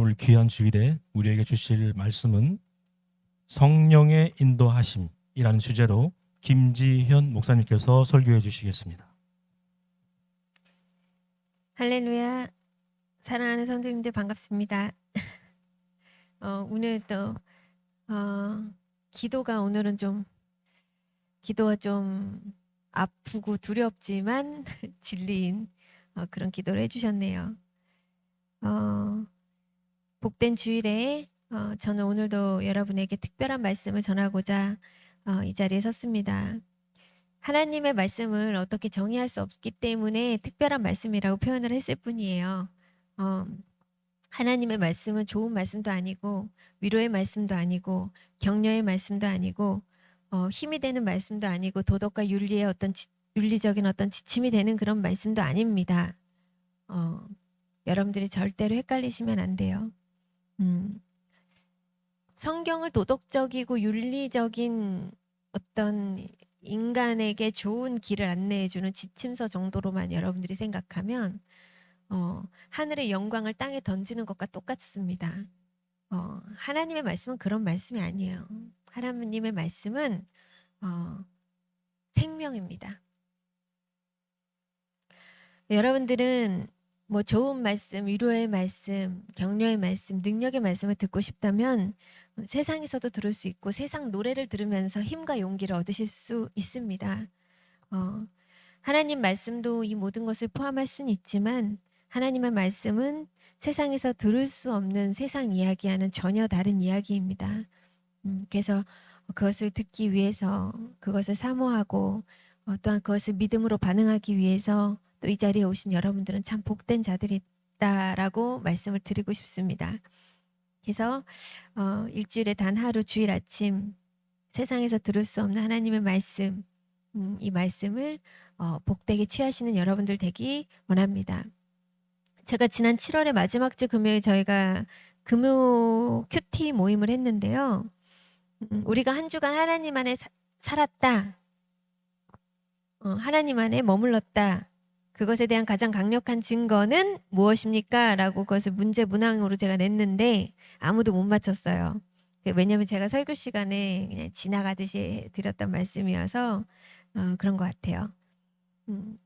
오늘 귀한 주일에 우리에게 주실 말씀은 성령의 인도하심이라는 주제로 김지현 목사님께서 설교해 주시겠습니다. 할렐루야. 사랑하는 성도님들 반갑습니다. 어, 오늘 또 어, 기도가 오늘은 좀 기도가 좀 아프고 두렵지만 진리인 어, 그런 기도를 해주셨네요. 어, 복된 주일에 어, 저는 오늘도 여러분에게 특별한 말씀을 전하고자 어, 이 자리에 섰습니다. 하나님의 말씀을 어떻게 정의할 수 없기 때문에 특별한 말씀이라고 표현을 했을 뿐이에요. 어, 하나님의 말씀은 좋은 말씀도 아니고 위로의 말씀도 아니고 격려의 말씀도 아니고 어, 힘이 되는 말씀도 아니고 도덕과 윤리의 어떤 지, 윤리적인 어떤 지침이 되는 그런 말씀도 아닙니다. 어, 여러분들이 절대로 헷갈리시면 안 돼요. 음, 성경을 도덕적이고 윤리적인 어떤 인간에게 좋은 길을 안내해 주는 지침서 정도로만 여러분들이 생각하면 어, 하늘의 영광을 땅에 던지는 것과 똑같습니다. 어, 하나님의 말씀은 그런 말씀이 아니에요. 하나님의 말씀은 어, 생명입니다. 여러분들은 뭐 좋은 말씀, 위로의 말씀, 격려의 말씀, 능력의 말씀을 듣고 싶다면 세상에서도 들을 수 있고 세상 노래를 들으면서 힘과 용기를 얻으실 수 있습니다. 어, 하나님 말씀도 이 모든 것을 포함할 수는 있지만 하나님의 말씀은 세상에서 들을 수 없는 세상 이야기와는 전혀 다른 이야기입니다. 음, 그래서 그것을 듣기 위해서 그것을 사모하고 어, 또한 그것을 믿음으로 반응하기 위해서 또 이 자리에 오신 여러분들은 참 복된 자들이다라고 말씀을 드리고 싶습니다. 그래서 어, 일주일에 단 하루 주일 아침 세상에서 들을 수 없는 하나님의 말씀 음, 이 말씀을 어, 복되게 취하시는 여러분들 되기 원합니다. 제가 지난 7월의 마지막 주 금요일 저희가 금요 큐티 모임을 했는데요. 음, 우리가 한 주간 하나님 안에 사- 살았다. 어, 하나님 안에 머물렀다. 그것에 대한 가장 강력한 증거는 무엇입니까? 라고 그것을 문제 문항으로 제가 냈는데 아무도 못 맞췄어요. 그 왜냐하면 제가 설교 시간에 그냥 지나가듯이 드렸던 말씀이어서 어, 그런 것 같아요. 음,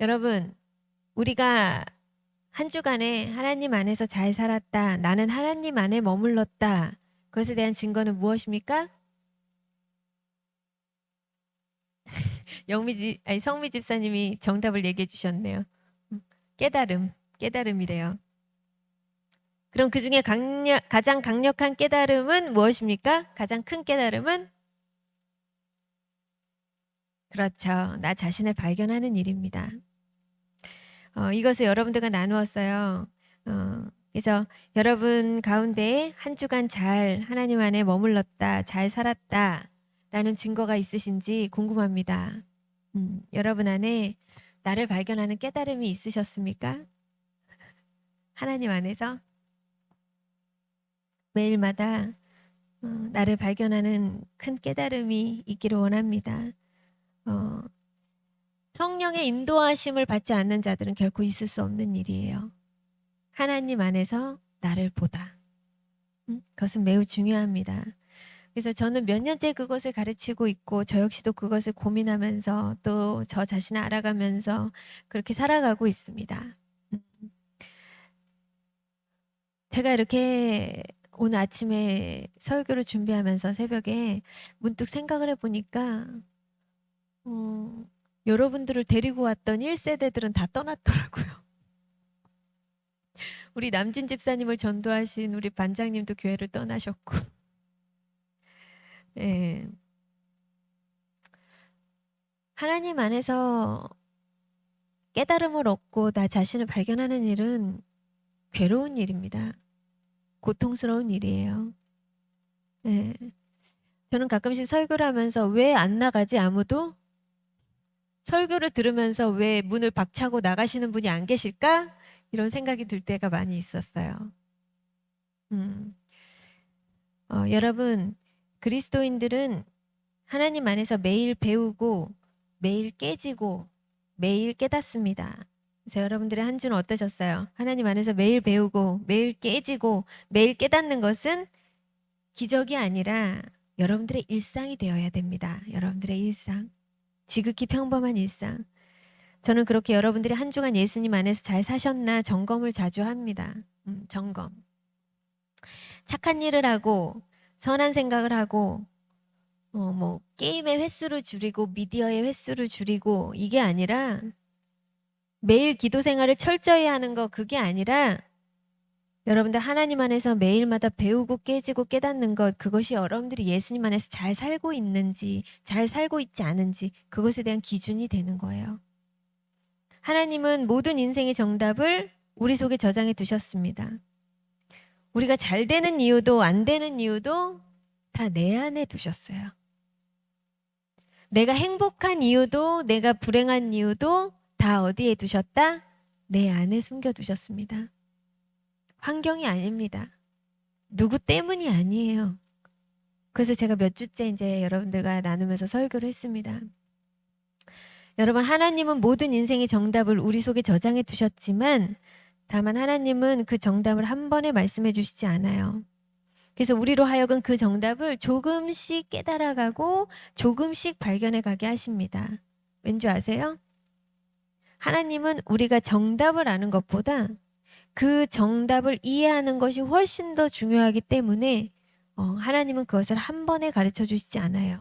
여러분, 우리가 한 주간에 하나님 안에서 잘 살았다. 나는 하나님 안에 머물렀다. 그것에 대한 증거는 무엇입니까? 영미 집 아니 성미 집사님이 정답을 얘기해 주셨네요. 음, 깨달음, 깨달음이래요. 그럼 그 중에 강력, 가장 강력한 깨달음은 무엇입니까? 가장 큰 깨달음은 그렇죠. 나 자신을 발견하는 일입니다. 어, 이것을 여러분들과 나누었어요. 어, 그래서 여러분 가운데 한 주간 잘 하나님 안에 머물렀다, 잘 살았다, 라는 증거가 있으신지 궁금합니다. 음, 여러분 안에 나를 발견하는 깨달음이 있으셨습니까? 하나님 안에서 매일마다 어, 나를 발견하는 큰 깨달음이 있기를 원합니다. 어, 성령의 인도하심을 받지 않는 자들은 결코 있을 수 없는 일이에요. 하나님 안에서 나를 보다. 음, 그것은 매우 중요합니다. 그래서 저는 몇 년째 그것을 가르치고 있고 저 역시도 그것을 고민하면서 또 저 자신을 알아가면서 그렇게 살아가고 있습니다. 음. 제가 이렇게 오늘 아침에 설교를 준비하면서 새벽에 문득 생각을 해보니까 어, 여러분들을 데리고 왔던 1세대들은 다 떠났더라고요. 우리 남진 집사님을 전도하신 우리 반장님도 교회를 떠나셨고 예. 하나님 안에서 깨달음을 얻고 나 자신을 발견하는 일은 괴로운 일입니다. 고통스러운 일이에요. 예. 저는 가끔씩 설교를 하면서 왜 안 나가지 아무도? 설교를 들으면서 왜 문을 박차고 나가시는 분이 안 계실까? 이런 생각이 들 때가 많이 있었어요. 음. 어, 여러분, 그리스도인들은 하나님 안에서 매일 배우고 매일 깨지고 매일 깨닫습니다. 그래서 여러분들의 한 주는 어떠셨어요? 하나님 안에서 매일 배우고 매일 깨지고 매일 깨닫는 것은 기적이 아니라 여러분들의 일상이 되어야 됩니다. 여러분들의 일상. 지극히 평범한 일상. 저는 그렇게 여러분들이 한 주간 예수님 안에서 잘 사셨나 점검을 자주 합니다. 음, 점검. 착한 일을 하고 선한 생각을 하고 어, 뭐 게임의 횟수를 줄이고 미디어의 횟수를 줄이고 이게 아니라 매일 기도 생활을 철저히 하는 거 그게 아니라 여러분들 하나님 안에서 매일마다 배우고 깨지고 깨닫는 것 그것이 여러분들이 예수님 안에서 잘 살고 있는지 잘 살고 있지 않은지 그것에 대한 기준이 되는 거예요. 하나님은 모든 인생의 정답을 우리 속에 저장해 두셨습니다. 우리가 잘 되는 이유도 안 되는 이유도 다 내 안에 두셨어요. 내가 행복한 이유도 내가 불행한 이유도 다 어디에 두셨다? 내 안에 숨겨 두셨습니다. 환경이 아닙니다. 누구 때문이 아니에요. 그래서 제가 몇 주째 이제 여러분들과 나누면서 설교를 했습니다. 여러분, 하나님은 모든 인생의 정답을 우리 속에 저장해 두셨지만, 다만 하나님은 그 정답을 한 번에 말씀해 주시지 않아요. 그래서 우리로 하여금 그 정답을 조금씩 깨달아가고 조금씩 발견해 가게 하십니다. 왠지 아세요? 하나님은 우리가 정답을 아는 것보다 그 정답을 이해하는 것이 훨씬 더 중요하기 때문에 어, 하나님은 그것을 한 번에 가르쳐 주시지 않아요.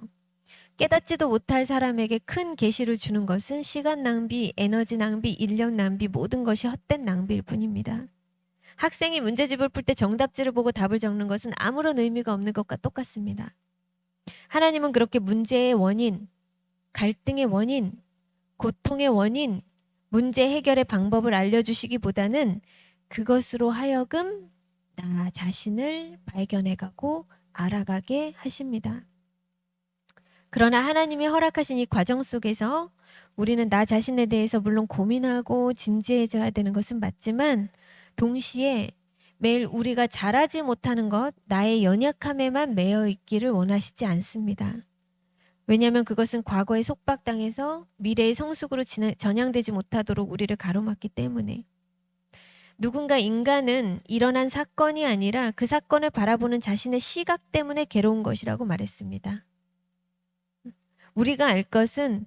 깨닫지도 못할 사람에게 큰 계시를 주는 것은 시간 낭비, 에너지 낭비, 인력 낭비 모든 것이 헛된 낭비일 뿐입니다. 학생이 문제집을 풀 때 정답지를 보고 답을 적는 것은 아무런 의미가 없는 것과 똑같습니다. 하나님은 그렇게 문제의 원인, 갈등의 원인, 고통의 원인, 문제 해결의 방법을 알려주시기보다는 그것으로 하여금 나 자신을 발견해가고 알아가게 하십니다. 그러나 하나님이 허락하신 이 과정 속에서 우리는 나 자신에 대해서 물론 고민하고 진지해져야 되는 것은 맞지만 동시에 매일 우리가 잘하지 못하는 것, 나의 연약함에만 매여 있기를 원하시지 않습니다. 왜냐하면 그것은 과거에 속박당해서 미래의 성숙으로 전향되지 못하도록 우리를 가로막기 때문에 누군가 인간은 일어난 사건이 아니라 그 사건을 바라보는 자신의 시각 때문에 괴로운 것이라고 말했습니다. 우리가 알 것은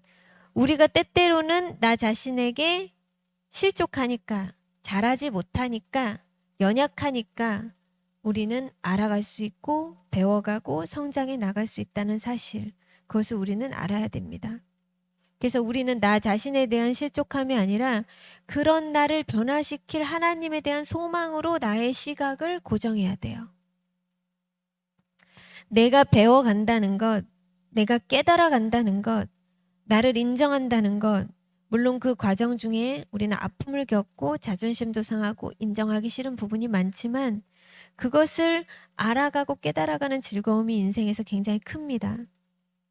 우리가 때때로는 나 자신에게 실족하니까 잘하지 못하니까 연약하니까 우리는 알아갈 수 있고 배워가고 성장해 나갈 수 있다는 사실 그것을 우리는 알아야 됩니다. 그래서 우리는 나 자신에 대한 실족함이 아니라 그런 나를 변화시킬 하나님에 대한 소망으로 나의 시각을 고정해야 돼요. 내가 배워간다는 것, 내가 깨달아 간다는 것, 나를 인정한다는 것, 물론 그 과정 중에 우리는 아픔을 겪고 자존심도 상하고 인정하기 싫은 부분이 많지만 그것을 알아가고 깨달아가는 즐거움이 인생에서 굉장히 큽니다.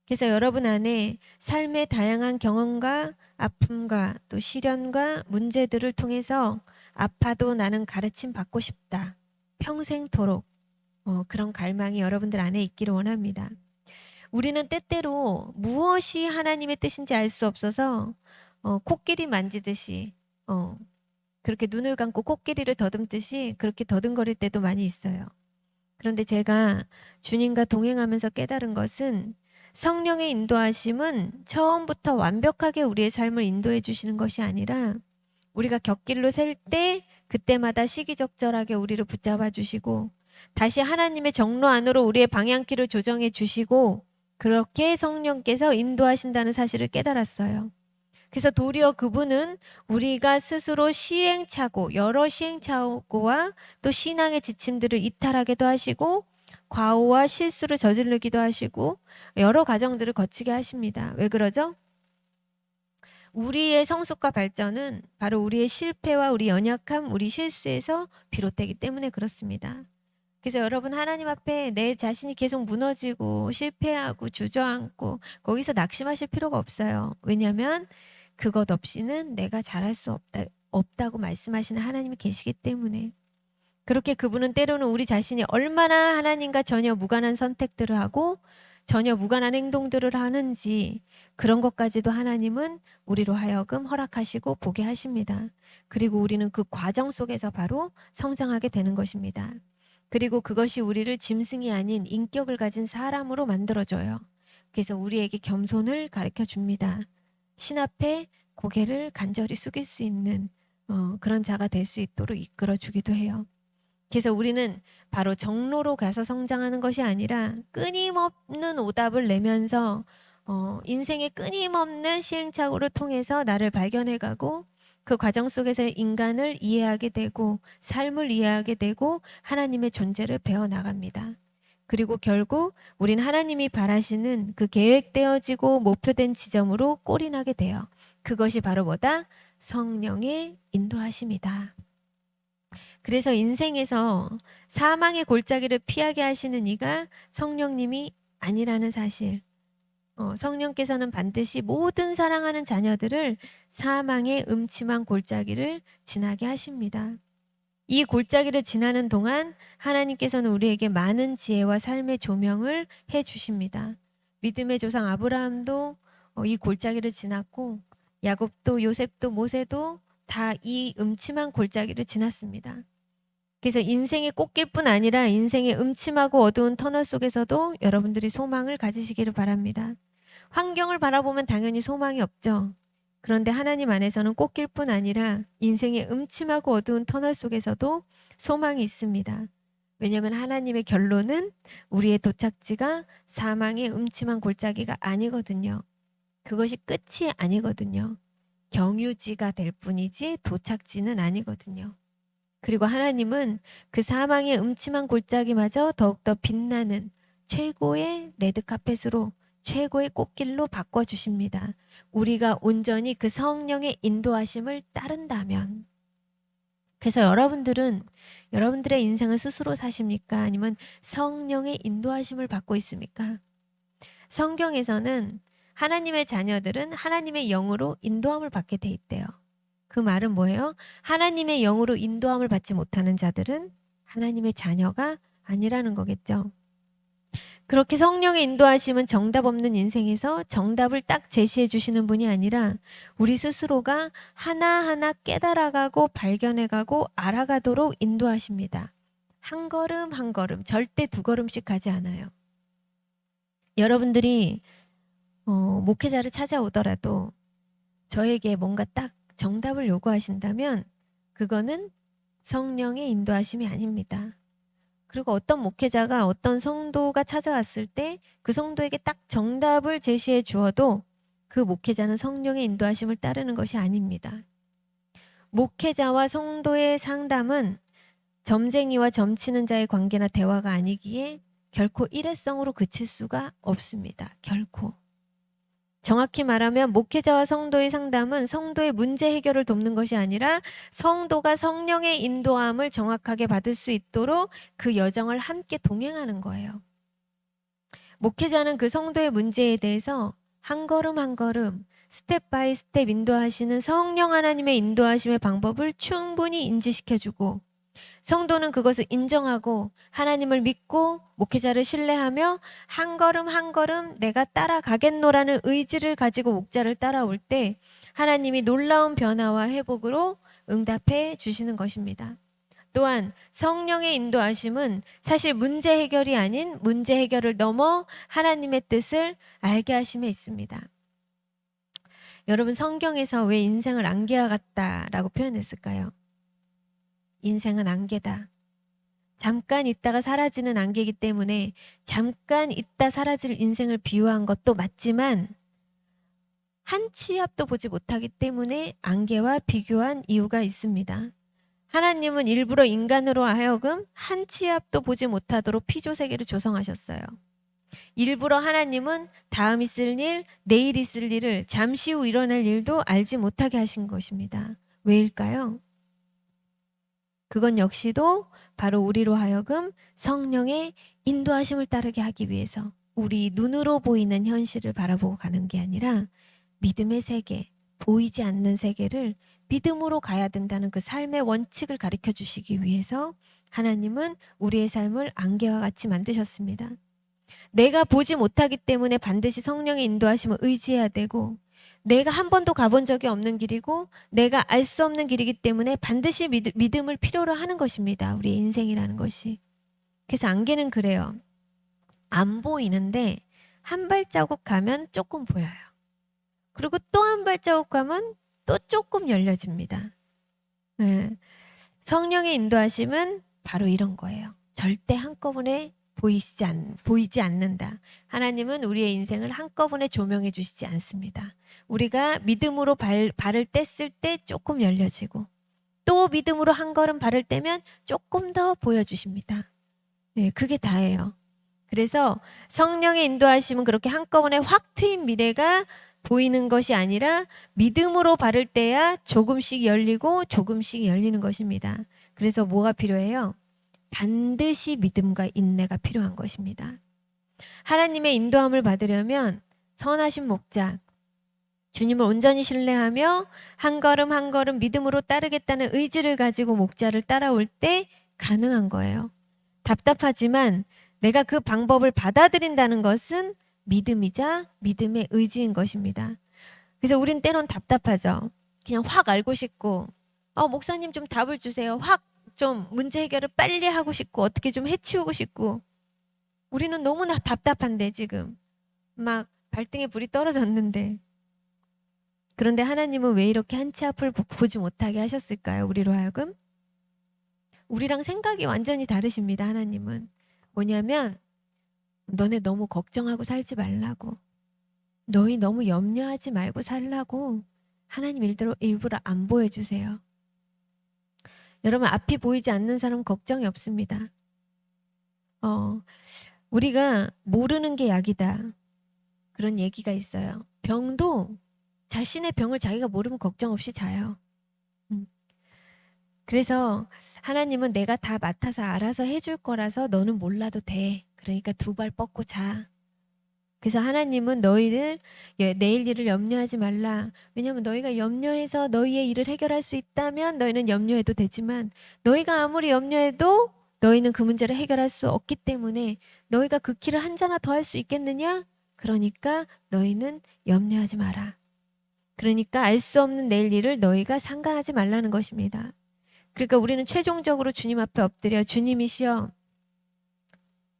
그래서 여러분 안에 삶의 다양한 경험과 아픔과 또 시련과 문제들을 통해서 아파도 나는 가르침 받고 싶다. 평생토록 어, 그런 갈망이 여러분들 안에 있기를 원합니다. 우리는 때때로 무엇이 하나님의 뜻인지 알 수 없어서 어, 코끼리 만지듯이 어, 그렇게 눈을 감고 코끼리를 더듬듯이 그렇게 더듬거릴 때도 많이 있어요. 그런데 제가 주님과 동행하면서 깨달은 것은 성령의 인도하심은 처음부터 완벽하게 우리의 삶을 인도해 주시는 것이 아니라 우리가 곁길로 셀 때 그때마다 시기적절하게 우리를 붙잡아 주시고 다시 하나님의 정로 안으로 우리의 방향키를 조정해 주시고 그렇게 성령께서 인도하신다는 사실을 깨달았어요. 그래서 도리어 그분은 우리가 스스로 시행착오, 여러 시행착오와 또 신앙의 지침들을 이탈하게도 하시고 과오와 실수를 저지르기도 하시고 여러 과정들을 거치게 하십니다. 왜 그러죠? 우리의 성숙과 발전은 바로 우리의 실패와 우리 연약함, 우리 실수에서 비롯되기 때문에 그렇습니다. 그래서 여러분 하나님 앞에 내 자신이 계속 무너지고 실패하고 주저앉고 거기서 낙심하실 필요가 없어요. 왜냐하면 그것 없이는 내가 잘할 수 없다, 없다고 말씀하시는 하나님이 계시기 때문에 그렇게 그분은 때로는 우리 자신이 얼마나 하나님과 전혀 무관한 선택들을 하고 전혀 무관한 행동들을 하는지 그런 것까지도 하나님은 우리로 하여금 허락하시고 보게 하십니다. 그리고 우리는 그 과정 속에서 바로 성장하게 되는 것입니다. 그리고 그것이 우리를 짐승이 아닌 인격을 가진 사람으로 만들어줘요. 그래서 우리에게 겸손을 가르쳐 줍니다. 신 앞에 고개를 간절히 숙일 수 있는 어, 그런 자가 될 수 있도록 이끌어 주기도 해요. 그래서 우리는 바로 정로로 가서 성장하는 것이 아니라 끊임없는 오답을 내면서 어, 인생의 끊임없는 시행착오를 통해서 나를 발견해가고 그 과정 속에서 인간을 이해하게 되고 삶을 이해하게 되고 하나님의 존재를 배워 나갑니다. 그리고 결국 우린 하나님이 바라시는 그 계획되어지고 목표된 지점으로 꼴이 나게 돼요. 그것이 바로 뭐다? 성령의 인도하심이다. 그래서 인생에서 사망의 골짜기를 피하게 하시는 이가 성령님이 아니라는 사실. 어, 성령께서는 반드시 모든 사랑하는 자녀들을 사망의 음침한 골짜기를 지나게 하십니다. 이 골짜기를 지나는 동안 하나님께서는 우리에게 많은 지혜와 삶의 조명을 해 주십니다. 믿음의 조상 아브라함도 어, 이 골짜기를 지났고 야곱도 요셉도 모세도 다 이 음침한 골짜기를 지났습니다. 그래서 인생의 꽃길뿐 아니라 인생의 음침하고 어두운 터널 속에서도 여러분들이 소망을 가지시기를 바랍니다. 환경을 바라보면 당연히 소망이 없죠. 그런데 하나님 안에서는 꽃길뿐 아니라 인생의 음침하고 어두운 터널 속에서도 소망이 있습니다. 왜냐하면 하나님의 결론은 우리의 도착지가 사망의 음침한 골짜기가 아니거든요. 그것이 끝이 아니거든요. 경유지가 될 뿐이지 도착지는 아니거든요. 그리고 하나님은 그 사망의 음침한 골짜기마저 더욱더 빛나는 최고의 레드카펫으로 최고의 꽃길로 바꿔주십니다. 우리가 온전히 그 성령의 인도하심을 따른다면. 그래서 여러분들은 여러분들의 인생을 스스로 사십니까? 아니면 성령의 인도하심을 받고 있습니까? 성경에서는 하나님의 자녀들은 하나님의 영으로 인도함을 받게 돼 있대요. 그 말은 뭐예요? 하나님의 영으로 인도함을 받지 못하는 자들은 하나님의 자녀가 아니라는 거겠죠. 그렇게 성령의 인도하심은 정답 없는 인생에서 정답을 딱 제시해 주시는 분이 아니라 우리 스스로가 하나하나 깨달아가고 발견해가고 알아가도록 인도하십니다. 한 걸음 한 걸음, 절대 두 걸음씩 가지 않아요. 여러분들이 어, 목회자를 찾아오더라도 저에게 뭔가 딱 정답을 요구하신다면 그거는 성령의 인도하심이 아닙니다. 그리고 어떤 목회자가 어떤 성도가 찾아왔을 때 그 성도에게 딱 정답을 제시해 주어도 그 목회자는 성령의 인도하심을 따르는 것이 아닙니다. 목회자와 성도의 상담은 점쟁이와 점치는 자의 관계나 대화가 아니기에 결코 일회성으로 그칠 수가 없습니다. 결코. 정확히 말하면 목회자와 성도의 상담은 성도의 문제 해결을 돕는 것이 아니라 성도가 성령의 인도함을 정확하게 받을 수 있도록 그 여정을 함께 동행하는 거예요. 목회자는 그 성도의 문제에 대해서 한 걸음 한 걸음 스텝 바이 스텝 인도하시는 성령 하나님의 인도하심의 방법을 충분히 인지시켜주고 성도는 그것을 인정하고 하나님을 믿고 목회자를 신뢰하며 한 걸음 한 걸음 내가 따라가겠노라는 의지를 가지고 목자를 따라올 때 하나님이 놀라운 변화와 회복으로 응답해 주시는 것입니다. 또한 성령의 인도하심은 사실 문제 해결이 아닌 문제 해결을 넘어 하나님의 뜻을 알게 하심에 있습니다. 여러분 성경에서 왜 인생을 안개와 같다라고 표현했을까요? 인생은 안개다. 잠깐 있다가 사라지는 안개이기 때문에 잠깐 있다 사라질 인생을 비유한 것도 맞지만 한 치 앞도 보지 못하기 때문에 안개와 비교한 이유가 있습니다. 하나님은 일부러 인간으로 하여금 한 치 앞도 보지 못하도록 피조 세계를 조성하셨어요. 일부러 하나님은 다음 있을 일, 내일 있을 일을 잠시 후 일어날 일도 알지 못하게 하신 것입니다. 왜일까요? 그건 역시도 바로 우리로 하여금 성령의 인도하심을 따르게 하기 위해서 우리 눈으로 보이는 현실을 바라보고 가는 게 아니라 믿음의 세계, 보이지 않는 세계를 믿음으로 가야 된다는 그 삶의 원칙을 가르쳐 주시기 위해서 하나님은 우리의 삶을 안개와 같이 만드셨습니다. 내가 보지 못하기 때문에 반드시 성령의 인도하심을 의지해야 되고 내가 한 번도 가본 적이 없는 길이고 내가 알 수 없는 길이기 때문에 반드시 믿, 믿음 을 필요로 하는 것입니다. 우리 인생이라는 것이. 그래서 안개는 그래요. 안 보이는데 한 발자국 가면 조금 보여요. 그리고 또 한 발자국 가면 또 조금 열려집니다. 네. 성령의 인도하심은 바로 이런 거예요. 절대 한꺼번에 보이지, 않, 보이지 않는다. 하나님은 우리의 인생을 한꺼번에 조명해 주시지 않습니다. 우리가 믿음으로 발, 발을 뗐을 때 조금 열려지고 또 믿음으로 한 걸음 발을 떼면 조금 더 보여주십니다. 네, 그게 다예요. 그래서 성령의 인도하심은 그렇게 한꺼번에 확 트인 미래가 보이는 것이 아니라 믿음으로 발을 떼야 조금씩 열리고 조금씩 열리는 것입니다. 그래서 뭐가 필요해요? 반드시 믿음과 인내가 필요한 것입니다. 하나님의 인도함을 받으려면 선하신 목자, 주님을 온전히 신뢰하며 한 걸음 한 걸음 믿음으로 따르겠다는 의지를 가지고 목자를 따라올 때 가능한 거예요. 답답하지만 내가 그 방법을 받아들인다는 것은 믿음이자 믿음의 의지인 것입니다. 그래서 우린 때론 답답하죠. 그냥 확 알고 싶고, 어, 목사님 좀 답을 주세요. 확 좀 문제 해결을 빨리 하고 싶고, 어떻게 좀 해치우고 싶고. 우리는 너무나 답답한데, 지금. 막 발등에 불이 떨어졌는데. 그런데 하나님은 왜 이렇게 한치 앞을 보- 보지 못하게 하셨을까요? 우리로 하여금? 우리랑 생각이 완전히 다르십니다, 하나님은. 뭐냐면, 너네 너무 걱정하고 살지 말라고. 너희 너무 염려하지 말고 살라고. 하나님 일부러, 일부러 안 보여주세요. 여러분, 앞이 보이지 않는 사람 걱정이 없습니다. 어, 우리가 모르는 게 약이다. 그런 얘기가 있어요. 병도 자신의 병을 자기가 모르면 걱정 없이 자요. 음. 그래서 하나님은 내가 다 맡아서 알아서 해줄 거라서 너는 몰라도 돼. 그러니까 두 발 뻗고 자. 그래서 하나님은 너희들 예, 내일 일을 염려하지 말라. 왜냐하면 너희가 염려해서 너희의 일을 해결할 수 있다면 너희는 염려해도 되지만 너희가 아무리 염려해도 너희는 그 문제를 해결할 수 없기 때문에 너희가 그 길을 한자나 더 할 수 있겠느냐? 그러니까 너희는 염려하지 마라. 그러니까 알 수 없는 내일 일을 너희가 상관하지 말라는 것입니다. 그러니까 우리는 최종적으로 주님 앞에 엎드려 주님이시여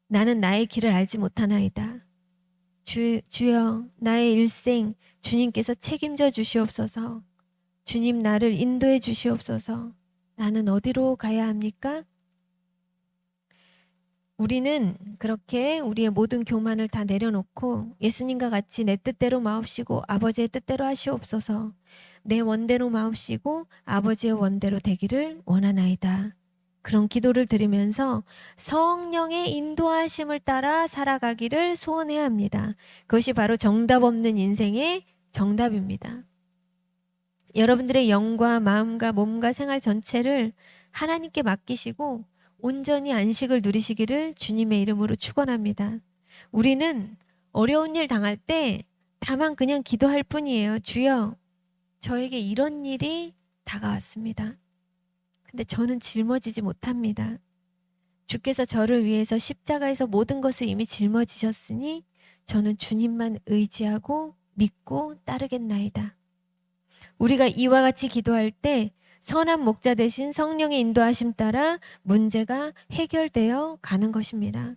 나는 나의 길을 알지 못하나이다. 주, 주여 나의 일생 주님께서 책임져 주시옵소서. 주님 나를 인도해 주시옵소서. 나는 어디로 가야 합니까? 우리는 그렇게 우리의 모든 교만을 다 내려놓고 예수님과 같이 내 뜻대로 마옵시고 아버지의 뜻대로 하시옵소서. 내 원대로 마옵시고 아버지의 원대로 되기를 원하나이다. 그런 기도를 드리면서 성령의 인도하심을 따라 살아가기를 소원해야 합니다. 그것이 바로 정답 없는 인생의 정답입니다. 여러분들의 영과 마음과 몸과 생활 전체를 하나님께 맡기시고 온전히 안식을 누리시기를 주님의 이름으로 축원합니다. 우리는 어려운 일 당할 때 다만 그냥 기도할 뿐이에요. 주여, 저에게 이런 일이 다가왔습니다. 근데 저는 짊어지지 못합니다. 주께서 저를 위해서 십자가에서 모든 것을 이미 짊어지셨으니 저는 주님만 의지하고 믿고 따르겠나이다. 우리가 이와 같이 기도할 때 선한 목자 대신 성령의 인도하심 따라 문제가 해결되어 가는 것입니다.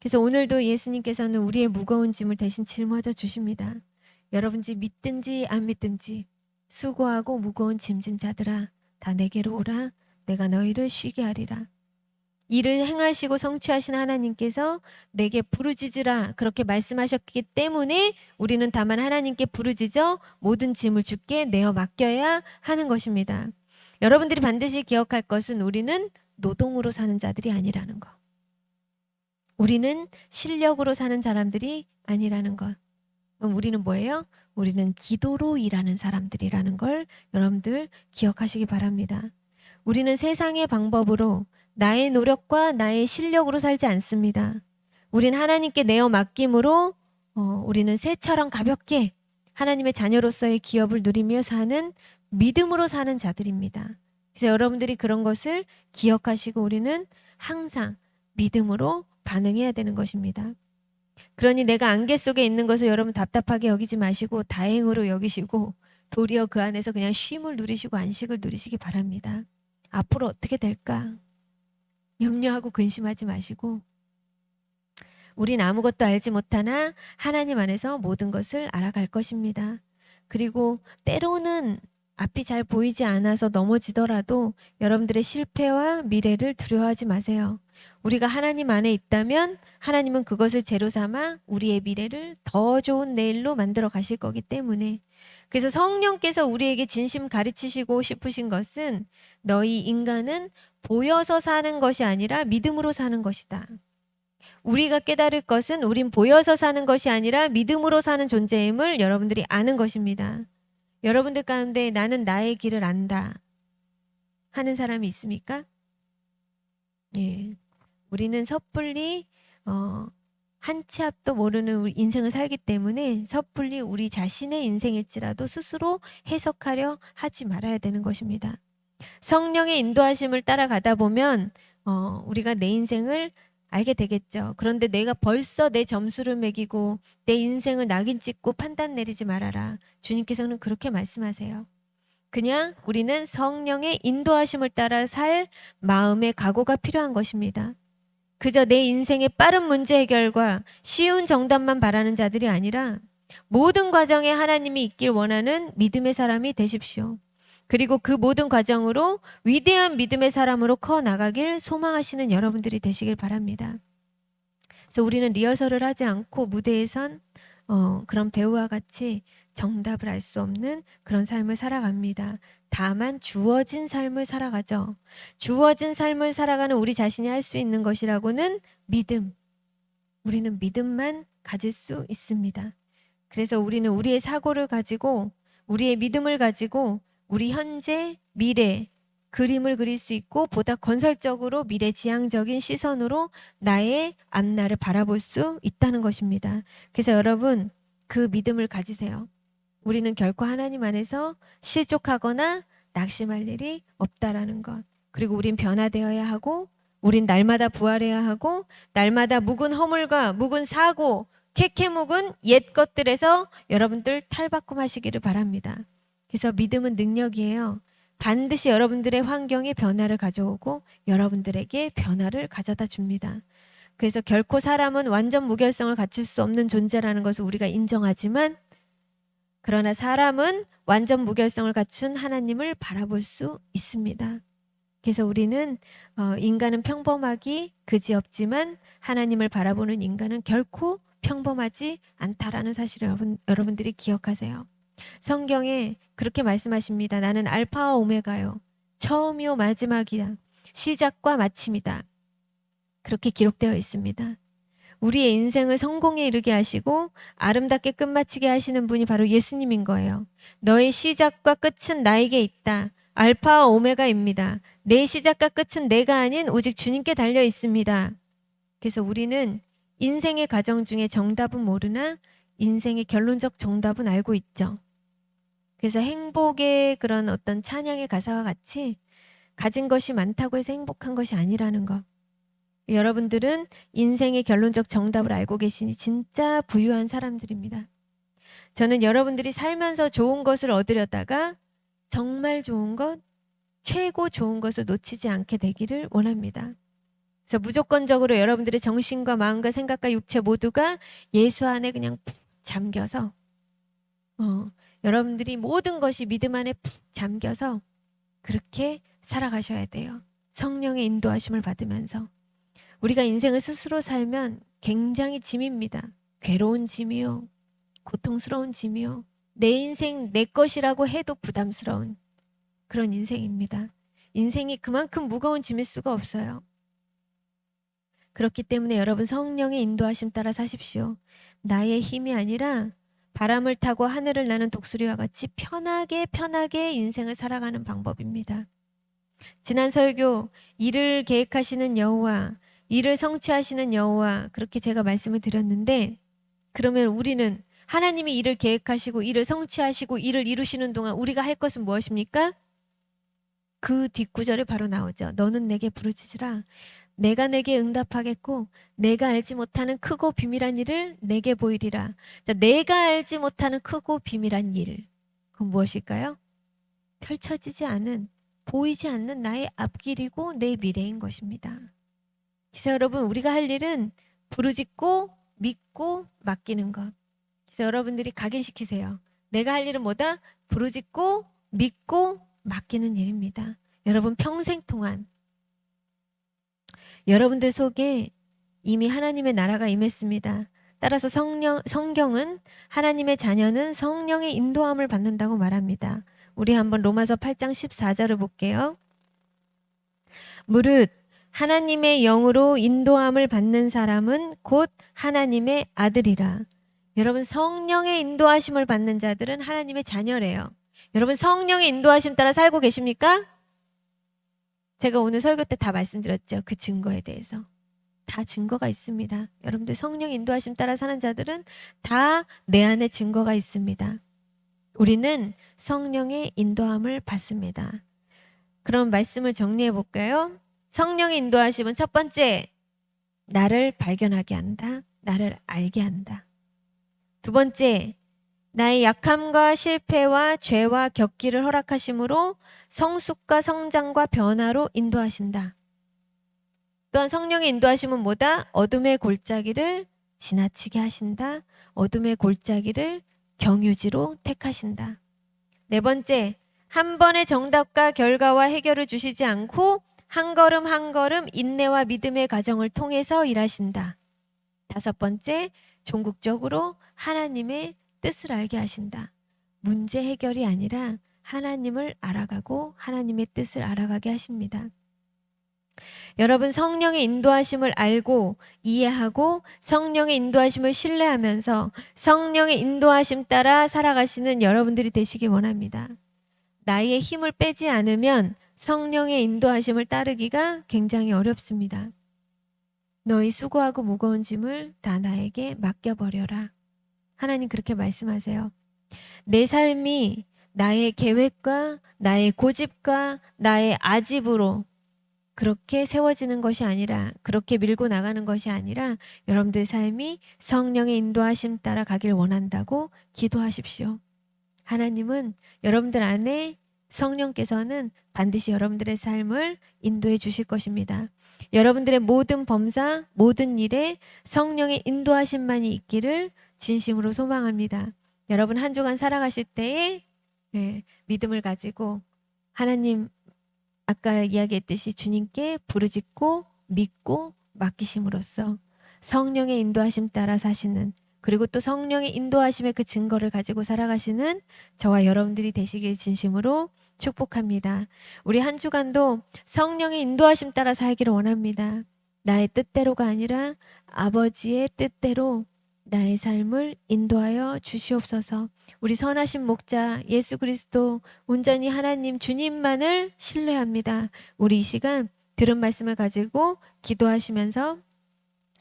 그래서 오늘도 예수님께서는 우리의 무거운 짐을 대신 짊어져 주십니다. 여러분지 믿든지 안 믿든지 수고하고 무거운 짐진 자들아 다 내게로 오라 내가 너희를 쉬게 하리라. 이를 행하시고 성취하신 하나님께서 내게 부르짖으라 그렇게 말씀하셨기 때문에 우리는 다만 하나님께 부르짖어 모든 짐을 주께 내어 맡겨야 하는 것입니다. 여러분들이 반드시 기억할 것은 우리는 노동으로 사는 자들이 아니라는 것. 우리는 실력으로 사는 사람들이 아니라는 것. 그럼 우리는 뭐예요? 우리는 기도로 일하는 사람들이라는 걸 여러분들 기억하시기 바랍니다. 우리는 세상의 방법으로 나의 노력과 나의 실력으로 살지 않습니다. 우린 하나님께 내어 맡김으로 어, 우리는 새처럼 가볍게 하나님의 자녀로서의 기업을 누리며 사는 믿음으로 사는 자들입니다. 그래서 여러분들이 그런 것을 기억하시고 우리는 항상 믿음으로 반응해야 되는 것입니다. 그러니 내가 안개 속에 있는 것을 여러분 답답하게 여기지 마시고 다행으로 여기시고 도리어 그 안에서 그냥 쉼을 누리시고 안식을 누리시기 바랍니다. 앞으로 어떻게 될까? 염려하고 근심하지 마시고 우린 아무것도 알지 못하나 하나님 안에서 모든 것을 알아갈 것입니다. 그리고 때로는 앞이 잘 보이지 않아서 넘어지더라도 여러분들의 실패와 미래를 두려워하지 마세요. 우리가 하나님 안에 있다면 하나님은 그것을 재료 삼아 우리의 미래를 더 좋은 내일로 만들어 가실 거기 때문에 그래서 성령께서 우리에게 진심 가르치시고 싶으신 것은 너희 인간은 보여서 사는 것이 아니라 믿음으로 사는 것이다. 우리가 깨달을 것은 우린 보여서 사는 것이 아니라 믿음으로 사는 존재임을 여러분들이 아는 것입니다. 여러분들 가운데 나는 나의 길을 안다 하는 사람이 있습니까? 예. 우리는 섣불리 어, 한치 앞도 모르는 우리 인생을 살기 때문에 섣불리 우리 자신의 인생일지라도 스스로 해석하려 하지 말아야 되는 것입니다. 성령의 인도하심을 따라가다 보면 어, 우리가 내 인생을 알게 되겠죠. 그런데 내가 벌써 내 점수를 매기고 내 인생을 낙인 찍고 판단 내리지 말아라. 주님께서는 그렇게 말씀하세요. 그냥 우리는 성령의 인도하심을 따라 살 마음의 각오가 필요한 것입니다. 그저 내 인생의 빠른 문제 해결과 쉬운 정답만 바라는 자들이 아니라 모든 과정에 하나님이 있길 원하는 믿음의 사람이 되십시오. 그리고 그 모든 과정으로 위대한 믿음의 사람으로 커 나가길 소망하시는 여러분들이 되시길 바랍니다. 그래서 우리는 리허설을 하지 않고 무대에선 어, 그런 배우와 같이 정답을 알 수 없는 그런 삶을 살아갑니다. 다만 주어진 삶을 살아가죠. 주어진 삶을 살아가는 우리 자신이 할 수 있는 것이라고는 믿음. 우리는 믿음만 가질 수 있습니다. 그래서 우리는 우리의 사고를 가지고 우리의 믿음을 가지고 우리 현재 미래 그림을 그릴 수 있고 보다 건설적으로 미래 지향적인 시선으로 나의 앞날을 바라볼 수 있다는 것입니다. 그래서 여러분 그 믿음을 가지세요. 우리는 결코 하나님 안에서 실족하거나 낙심할 일이 없다라는 것. 그리고 우린 변화되어야 하고 우린 날마다 부활해야 하고 날마다 묵은 허물과 묵은 사고 캐캐 묵은 옛 것들에서 여러분들 탈바꿈하시기를 바랍니다. 그래서 믿음은 능력이에요. 반드시 여러분들의 환경에 변화를 가져오고 여러분들에게 변화를 가져다 줍니다. 그래서 결코 사람은 완전 무결성을 갖출 수 없는 존재라는 것을 우리가 인정하지만 그러나 사람은 완전 무결성을 갖춘 하나님을 바라볼 수 있습니다. 그래서 우리는 어, 인간은 평범하기 그지없지만 하나님을 바라보는 인간은 결코 평범하지 않다라는 사실을 여러분, 여러분들이 기억하세요. 성경에 그렇게 말씀하십니다. 나는 알파와 오메가요. 처음이요 마지막이다. 시작과 마침이다. 그렇게 기록되어 있습니다. 우리의 인생을 성공에 이르게 하시고 아름답게 끝마치게 하시는 분이 바로 예수님인 거예요. 너의 시작과 끝은 나에게 있다. 알파와 오메가입니다. 내 시작과 끝은 내가 아닌 오직 주님께 달려 있습니다. 그래서 우리는 인생의 과정 중에 정답은 모르나 인생의 결론적 정답은 알고 있죠. 그래서 행복의 그런 어떤 찬양의 가사와 같이 가진 것이 많다고 해서 행복한 것이 아니라는 것. 여러분들은 인생의 결론적 정답을 알고 계시니 진짜 부유한 사람들입니다. 저는 여러분들이 살면서 좋은 것을 얻으려다가 정말 좋은 것, 최고 좋은 것을 놓치지 않게 되기를 원합니다. 그래서 무조건적으로 여러분들의 정신과 마음과 생각과 육체 모두가 예수 안에 그냥 푹 잠겨서 어, 여러분들이 모든 것이 믿음 안에 푹 잠겨서 그렇게 살아가셔야 돼요. 성령의 인도하심을 받으면서 우리가 인생을 스스로 살면 굉장히 짐입니다. 괴로운 짐이요. 고통스러운 짐이요. 내 인생 내 것이라고 해도 부담스러운 그런 인생입니다. 인생이 그만큼 무거운 짐일 수가 없어요. 그렇기 때문에 여러분 성령의 인도하심 따라 사십시오. 나의 힘이 아니라 바람을 타고 하늘을 나는 독수리와 같이 편하게 편하게 인생을 살아가는 방법입니다. 지난 설교 일을 계획하시는 여호와 일을 성취하시는 여호와 그렇게 제가 말씀을 드렸는데 그러면 우리는 하나님이 일을 계획하시고 일을 성취하시고 일을 이루시는 동안 우리가 할 것은 무엇입니까? 그 뒷구절에 바로 나오죠. 너는 내게 부르짖으라. 내가 내게 응답하겠고 내가 알지 못하는 크고 비밀한 일을 내게 보이리라. 자, 내가 알지 못하는 크고 비밀한 일. 그건 무엇일까요? 펼쳐지지 않은 보이지 않는 나의 앞길이고 내 미래인 것입니다. 그래서 여러분 우리가 할 일은 부르짖고 믿고 맡기는 것. 그래서 여러분들이 각인시키세요. 내가 할 일은 뭐다? 부르짖고 믿고 맡기는 일입니다. 여러분 평생 동안 여러분들 속에 이미 하나님의 나라가 임했습니다. 따라서 성령, 성경은 하나님의 자녀는 성령의 인도함을 받는다고 말합니다. 우리 한번 로마서 8장 14절을 볼게요. 무릇 하나님의 영으로 인도함을 받는 사람은 곧 하나님의 아들이라. 여러분 성령의 인도하심을 받는 자들은 하나님의 자녀래요. 여러분 성령의 인도하심 따라 살고 계십니까? 제가 오늘 설교 때 다 말씀드렸죠. 그 증거에 대해서. 다 증거가 있습니다. 여러분들 성령 인도하심 따라 사는 자들은 다 내 안에 증거가 있습니다. 우리는 성령의 인도함을 받습니다. 그럼 말씀을 정리해 볼까요? 성령의 인도하심은 첫 번째, 나를 발견하게 한다. 나를 알게 한다. 두 번째, 나의 약함과 실패와 죄와 겪기를 허락하심으로 성숙과 성장과 변화로 인도하신다. 또한 성령의 인도하심은 뭐다? 어둠의 골짜기를 지나치게 하신다. 어둠의 골짜기를 경유지로 택하신다. 네 번째, 한 번의 정답과 결과와 해결을 주시지 않고 한 걸음 한 걸음 인내와 믿음의 과정을 통해서 일하신다. 다섯 번째, 종국적으로 하나님의 뜻을 알게 하신다. 문제 해결이 아니라 하나님을 알아가고 하나님의 뜻을 알아가게 하십니다. 여러분 성령의 인도하심을 알고 이해하고 성령의 인도하심을 신뢰하면서 성령의 인도하심 따라 살아가시는 여러분들이 되시기 원합니다. 나의 힘을 빼지 않으면 성령의 인도하심을 따르기가 굉장히 어렵습니다. 너희 수고하고 무거운 짐을 다 나에게 맡겨버려라. 하나님 그렇게 말씀하세요. 내 삶이 나의 계획과 나의 고집과 나의 아집으로 그렇게 세워지는 것이 아니라 그렇게 밀고 나가는 것이 아니라 여러분들 삶이 성령의 인도하심 따라 가길 원한다고 기도하십시오. 하나님은 여러분들 안에 성령께서는 반드시 여러분들의 삶을 인도해 주실 것입니다. 여러분들의 모든 범사, 모든 일에 성령의 인도하심만이 있기를 진심으로 소망합니다. 여러분 한 주간 살아가실 때에 네, 믿음을 가지고 하나님 아까 이야기했듯이 주님께 부르짖고 믿고 맡기심으로써 성령의 인도하심 따라 사시는 그리고 또 성령의 인도하심의 그 증거를 가지고 살아가시는 저와 여러분들이 되시길 진심으로 축복합니다. 우리 한 주간도 성령의 인도하심 따라 살기를 원합니다. 나의 뜻대로가 아니라 아버지의 뜻대로 나의 삶을 인도하여 주시옵소서. 우리 선하신 목자 예수 그리스도 온전히 하나님 주님만을 신뢰합니다. 우리 이 시간 들은 말씀을 가지고 기도하시면서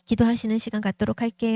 기도하시는 시간 갖도록 할게요.